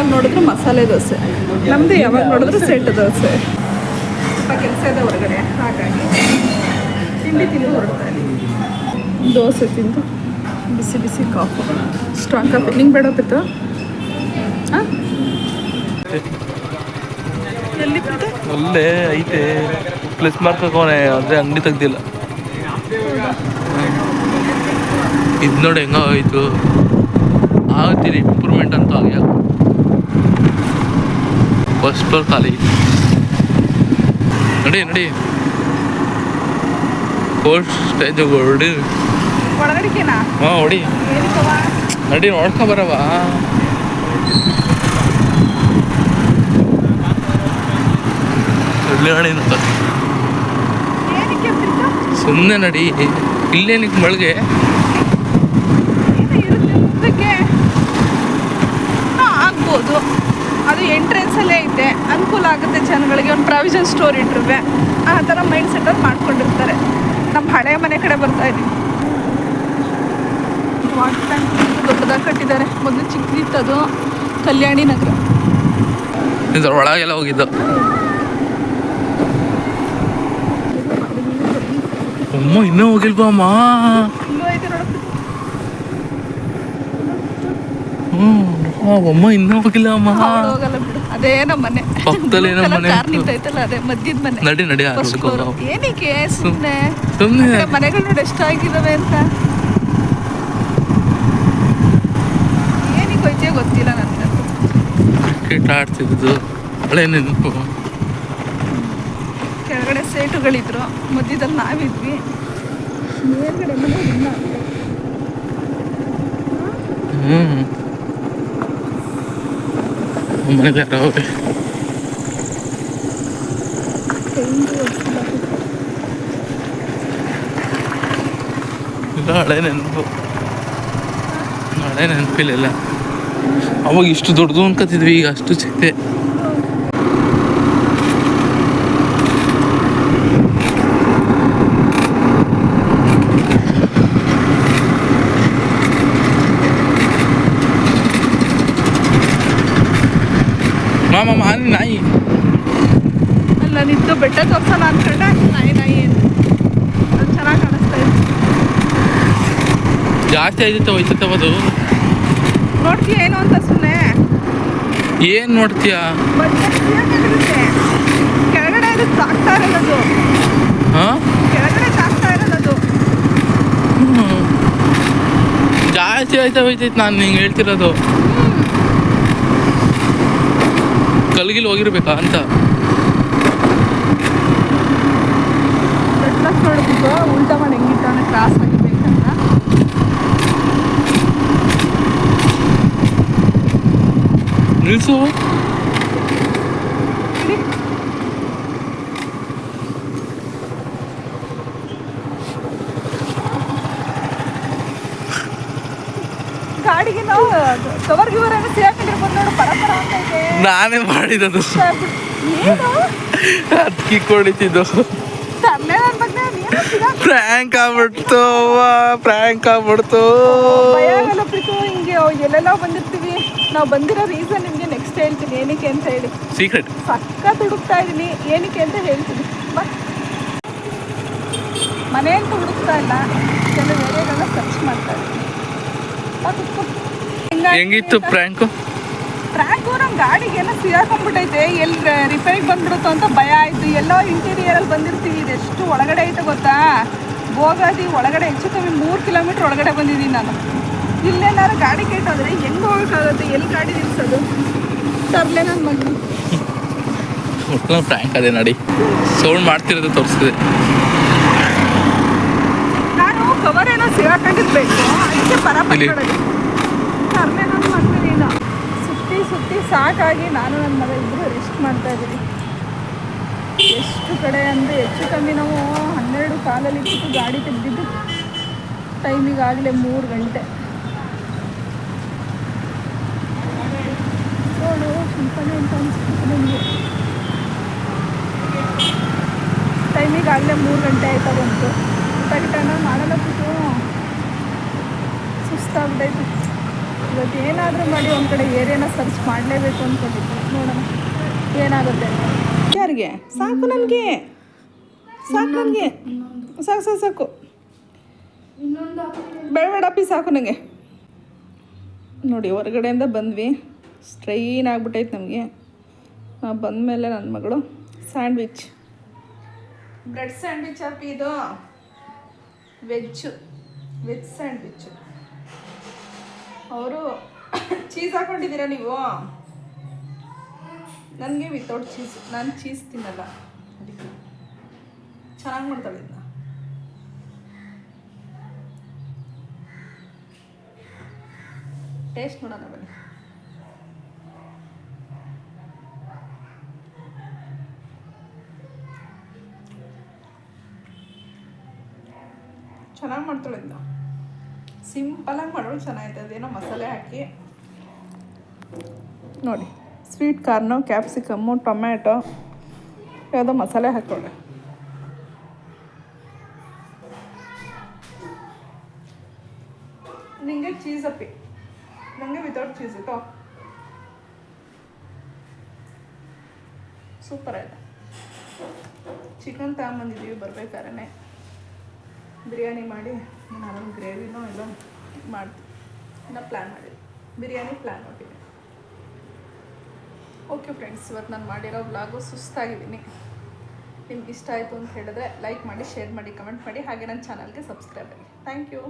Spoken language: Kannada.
ಯಾವಾಗ ನೋಡಿದ್ರು ಮಸಾಲೆ ದೋಸೆ. ನಮ್ಮದು ಯಾವಾಗ ನೋಡಿದ್ರು ಸೆಟ್ ದೋಸೆ. ಕೆಲಸ ಇದೆ ಹೊರಗಡೆ, ಹಾಗಾಗಿ ತಿಂಡಿ ತಿಂದು ಹೊರಡ್ತಾ ದೋಸೆ ತಿಂದು ಬಿಸಿ ಬಿಸಿ ಕಾಫಿ. Strong coffee. ನಿಂಗೆ ಬೇಡ ಎಲ್ಲಿ ಪ್ರೀತ ಅಲ್ಲೇ ಐತೆ. ಪ್ಲಸ್ ಮಾರ್ಕ್ ಹಾಕೋನೆ ಆದರೆ ಅಂಗಡಿ ತೆಗ್ದಿಲ್ಲ. ಇದು ನೋಡಿ ಹೆಂಗಾಗೋಯ್ತು ಆಗ್ತೀನಿ ಇಂಪ್ರೂವ್ಮೆಂಟ್ ಅಂತೂ ಆಗ್ಯ? ಫಸ್ಟ್ ಫ್ಲೋರ್ ಖಾಲಿ ನಡಿ ನಡಿ ಫೋರ್ತ್ ಸ್ಟೇಜ್ ಹೊಡಿ ಹಾಂ ಹೊಡಿ ನಡಿ ನೋಡ್ಕೊ ಬರವ ಅಂತ ಸುಮ್ಮನೆ ನಡಿ ಇಲ್ಲೇನಿಕ್ ಮಳ್ಗೆ ಏನೋ ಇರುತ್ತೆ ಮುಂದಕ್ಕೆ ಹಾಂ ಆಗ್ಬೋದು ಅದು ಎಂಟ್ರೆನ್ಸಲ್ಲೇ ಐತೆ ಅನುಕೂಲ ಆಗುತ್ತೆ ಜನಗಳಿಗೆ. ಒಂದು ಪ್ರಾವಿಷನ್ ಸ್ಟೋರ್ ಇಟ್ಟಿರುವೆ. ಆ ಥರ ಮೈಂಡ್ ಸೆಟಲ್ಲಿ ಮಾಡ್ಕೊಂಡಿರ್ತಾರೆ. ನಮ್ಮ ಹಳೆ ಮನೆ ಕಡೆ ಬರ್ತಾ ಇದ್ದೀವಿ. ವಾಟರ್ ಟ್ಯಾಂಕ್ ದೊಡ್ಡದಾಗಿ ಕಟ್ಟಿದ್ದಾರೆ. ಮೊದಲು ಚಿಕ್ಕದಿತ್ತದು ಕಲ್ಯಾಣಿ ನಗರ. ಇದ್ರ ಒಳಗೆಲ್ಲ ಹೋಗಿದ್ದು. ಅಮ್ಮ ಇನ್ನೂ ಹೋಗಿಲ್ವಾ ಅಮ್ಮ? ಇಲ್ಲೂ ಹ್ಞೂ ಅಮ್ಮ ಇನ್ನೂ ಹೋಗಿಲ್ಲ ಅಮ್ಮ. ಹೋಗಲ್ಲ ಬಿಡು. ಅದೇ ನಮ್ಮ ಮನೆ. ಪಕ್ಕದಲ್ಲಿ ನಮ್ಮ ಮನೆ ಕಾರ್ ನಿಂತೈತಲ್ಲ ಅದೇ ಮಧ್ಯದ ಮನೆ. ನಡಿ ನಡಿ. ಏನಕ್ಕೆ ಸುಮ್ಮನೆ ಸುಮ್ಮನೆ ಮನೆಗಳು ನೋಡಿ ಎಷ್ಟಾಗಿದ್ದಾವೆ ಅಂತ. ಏನಕ್ಕೆ ಹೋಯ್ತೀಯ ಗೊತ್ತಿಲ್ಲ ನನಗೆ ಕ್ರಿಕೆಟ್ ಆಡ್ತಿದ್ದು ಒಳ್ಳೆ ನೆನಪು. ಕೆಳಗಡೆ ಸೇಟುಗಳಿದ್ರು ಮಧ್ಯದಲ್ಲಿ ನಾವಿದ್ವಿ. ಮೇಲ್ಗಡೆ ಮನೆ ಹ್ಞೂ ಮನೆಗೆ ಯಾರೋ ಅವ್ರೆ. ಇಲ್ಲ ಹಳೆ ನೆನಪು ಹಳೆ ನೆನಪಿಲ್ಲ ಅವಾಗ ಇಷ್ಟು ದೊಡ್ಡದು ಅನ್ಕೋತಿದ್ವಿ ಈಗ ಅಷ್ಟು ಚಿಕ್ಕದೆ ಮಾಮ ನಾಯಿ ಅಲ್ಲ ನಿಂತು ಬೆಟ್ಟ ತೋರ್ಸಲ್ಲ ಅನ್ಕೊಂಡೆ? ನಾಯಿ ನಾಯಿ. ಅದು ಚೆನ್ನಾಗಿ ಕಾಣಿಸ್ತಾ ಇದೆ. ಜಾಸ್ತಿ ಆಯ್ತೈತೆ ಹೋಯ್ತೈತೆ ಅದು? ನೋಡ್ತೀಯ ಏನು ಅಂತ ಸುಮ್ಮನೆ ಏನು ನೋಡ್ತೀಯ? ಕೆಳಗಡೆ ಅದು ತಾಕ್ತಾ ಇರೋದು. ಹಾಂ? ಕೆಳಗಡೆ ತಾಕ್ತಾ ಇರೋದು ಜಾಸ್ತಿ ಆಯ್ತಾ ಹೋಯ್ತೈತೆ ನಾನು ನಿಂಗೆ ಹೇಳ್ತಿರೋದು. ಕಲ್ಗಿಲ್ ಹೋಗಿರ್ಬೇಕಾ ಅಂತ. ಉಲ್ಟಾ ಮಾಡಿ ಹೆಂಗಿಟ್ಟಾನೆ ಕ್ರಾಸ್ ಆಗಿಬೇಕಂತ ನಿಲ್ಸು. ಗಾಡಿಗೆ ನಾವು ಕವರ್ ಗಿವರ್ ಏನೋ ಸೇರ್ಕೊಂಡಿರ್ಬೋದು ನೋಡು ಪರ ಪರ ನಾನೇ ಮಾಡಿದದು ಅದಕ್ಕೆ ಕೊಡಿತಿದ್ದು. ಪ್ರ್ಯಾಂಕ್ ಆಗ್ಬಿಡ್ತು ಪ್ರ್ಯಾಂಕ್ ಆಗ್ಬಿಡ್ತು. ಹಿಂಗೆ ಎಲ್ಲೆಲ್ಲ ಬಂದಿರ್ತೀವಿ. ನಾವು ಬಂದಿರೋ ರೀಸನ್ ನಿಮಗೆ ನೆಕ್ಸ್ಟ್ ಹೇಳ್ತೀನಿ ಏನಕ್ಕೆ ಅಂತ ಹೇಳಿ. ಸೀಕ್ರೆಟ್ ಸಕ್ಕ ಹುಡುಕ್ತಾ ಇದ್ದೀನಿ ಏನಕ್ಕೆ ಅಂತ ಹೇಳ್ತೀನಿ. ಮನೆ ಅಂತ ಹುಡುಕ್ತಾ ಇಲ್ಲ ಕೆಲವು ಏರಿಯಾಗಳನ್ನ ಸರ್ಚ್ ಮಾಡ್ತಾ ಇದ್ದೀನಿ ಹೆಂಗಿತ್ತು ಪ್ರ್ಯಾಂಕು ಗಾಡಿಗೆಲ್ಲ ಸಿಗಾಕೊಂಡ್ಬಿಟ್ಟೈತೆ. ಎಲ್ಲಿ ರಿಪೇರಿಗೆ ಬಂದ್ಬಿಡುತ್ತೋ ಅಂತ ಭಯ ಆಯಿತು. ಎಲ್ಲೋ ಇಂಟೀರಿಯರಲ್ಲಿ ಬಂದಿರ್ತೀವಿ. ಇದೆಷ್ಟು ಒಳಗಡೆ ಐತೆ ಗೊತ್ತಾ? ಭೋಗಾದಿ ಒಳಗಡೆ ಹೆಚ್ಚು ಕಮ್ಮಿ ಮೂರು ಕಿಲೋಮೀಟ್ರ್ ಒಳಗಡೆ ಬಂದಿದ್ದೀನಿ ನಾನು. ಇಲ್ಲೇನಾದ್ರು ಗಾಡಿ ಕೇಟೋದ್ರೆ ಹೆಂಗೆ ಹೋಗೋಕ್ಕಾಗುತ್ತೆ? ಎಲ್ಲಿ ಗಾಡಿ ನಿಲ್ಸೋದು? ತರಲೆ ನನ್ನ ಅದೇ ನಡಿ. ಸೌಂಡ್ ಮಾಡ್ತಿರೋದು ತೋರ್ಸಿದೆ ನಾನು ಕವರ್ ಏನೋ ಸಿಗಾಕೊಂಡಿರ್ಬೇಕು. ಅದಕ್ಕೆ ಪರ ಇಲ್ಲಿ. ಪಡ್ಕೊಳ್ಳೋದು ತರಲೆ ನನ್ನ ಮಗನು ನೀನು ಸುತ್ತಿ ಸಾಕಾಗಿ ನಾನು ನನ್ನ ಮಗ ಇಬ್ಬರು ರೆಸ್ಟ್ ಮಾಡ್ತಾ ಇದ್ದೀನಿ ಎಷ್ಟು ಕಡೆ ಅಂದರೆ ಹೆಚ್ಚು ಕಮ್ಮಿ ನಾವು ಹನ್ನೆರಡು ಕಾಲಲ್ಲಿ ಇಟ್ಟು ಗಾಡಿ ತೆಗೆದಿದ್ದು ಟೈಮಿಗಾಗಲೇ ಮೂರು ಗಂಟೆ. ನೋಡು ಅಂತ ಟೈಮಿಗಾಗಲೇ ಮೂರು ಗಂಟೆ ಆಯ್ತಾ ಬಂತು. ಊಟ ಗಿಟ ಮಾಡಲ್ಲ ಇವತ್ತು ಏನಾದರೂ ಮಾಡಿ ಒಂದು ಕಡೆ ಏರಿಯಾನ ಸರ್ಚ್ ಮಾಡಲೇಬೇಕು ಅಂದ್ಕೊಂಡಿದ್ದೆ ನೋಡೋಣ. ಏನಾಗುತ್ತೆ ಯಾರಿಗೆ? ಸಾಕು ನನಗೆ. ಸಾಕು ನನಗೆ. ಸಾಕು ಸಾಕು ಸಾಕು. ಬೇಡ ಅಪ್ಪಿ, ಸಾಕು ನನಗೆ ನೋಡಿ, ಹೊರಗಡೆಯಿಂದ ಬಂದ್ವಿ. ಸ್ಟ್ರೈನ್ ಆಗಿಬಿಟ್ಟೈತೆ ನಮಗೆ. ಬಂದಮೇಲೆ ನನ್ನ ಮಗಳು ಸ್ಯಾಂಡ್ವಿಚ್. ಬ್ರೆಡ್ ಸ್ಯಾಂಡ್ವಿಚ್ ಅಪ್ಪಿ ಇದು. ವೆಜ್ಜು. ವೆಜ್ ಸ್ಯಾಂಡ್ವಿಚ್ಚು ಅವರು ಚೀಸ್ ಹಾಕೊಂಡಿದ್ದೀರಾ ನೀವು? ನನಗೆ ವಿತೌಟ್ ಚೀಸ್ ನಾನು ಚೀಸ್ ತಿನ್ನಲ್ಲ. ಅದಕ್ಕೆ. ಚೆನ್ನಾಗಿ ಮಾಡ್ತಾಳೆ ಇದನ್ನ ಟೇಸ್ಟ್ ನೋಡೋಣ ಬನ್ನಿ. ಚೆನ್ನಾಗಿ ಮಾಡ್ತಾಳೆ ಇದನ್ನ ಸಿಂಪಲಾಗಿ ಮಾಡೋಳು ಚೆನ್ನಾಗೈತೆ ಅದೇನೋ ಮಸಾಲೆ ಹಾಕಿ. ನೋಡಿ ಸ್ವೀಟ್ ಕಾರ್ನು ಕ್ಯಾಪ್ಸಿಕಮ್ಮು ಟೊಮ್ಯಾಟೊ ಯಾವುದೋ ಮಸಾಲೆ ಹಾಕೊಳ್ಳೆ ನಿಂಗೆ ಚೀಸ್ ಅಪ್ಪಿ. ನನಗೆ ವಿತೌಟ್ ಚೀಸ್ ಇತ್ತು. ಸೂಪರ್ ಆಯ್ತು. ಚಿಕನ್ ತಗೊಂಬಂದಿದ್ದೀವಿ ಬರ್ಬೇಕಾದ್ರೆ. ಬಿರಿಯಾನಿ ಮಾಡಿ. ನಾನು ಗ್ರೇವಿನೋ ಎಲ್ಲ ಮಾಡ್ತೀನಿ ನಾನು ಪ್ಲ್ಯಾನ್ ಮಾಡಿದ್ವಿ ಬಿರಿಯಾನಿ ಪ್ಲ್ಯಾನ್ ಮಾಡಿದೆ ಓಕೆ ಫ್ರೆಂಡ್ಸ್ ಇವತ್ತು ನಾನು ಮಾಡಿರೋ ವ್ಲಾಗು ಸುಸ್ತಾಗಿದ್ದೀನಿ. ನಿಮ್ಗೆ ಇಷ್ಟ ಆಯಿತು ಅಂತ ಹೇಳಿದ್ರೆ ಲೈಕ್ ಮಾಡಿ ಶೇರ್ ಮಾಡಿ ಕಮೆಂಟ್ ಮಾಡಿ. ಹಾಗೆ ನನ್ನ ಚಾನಲ್ಗೆ ಸಬ್ಸ್ಕ್ರೈಬ್ ಆಗಿ. Thank you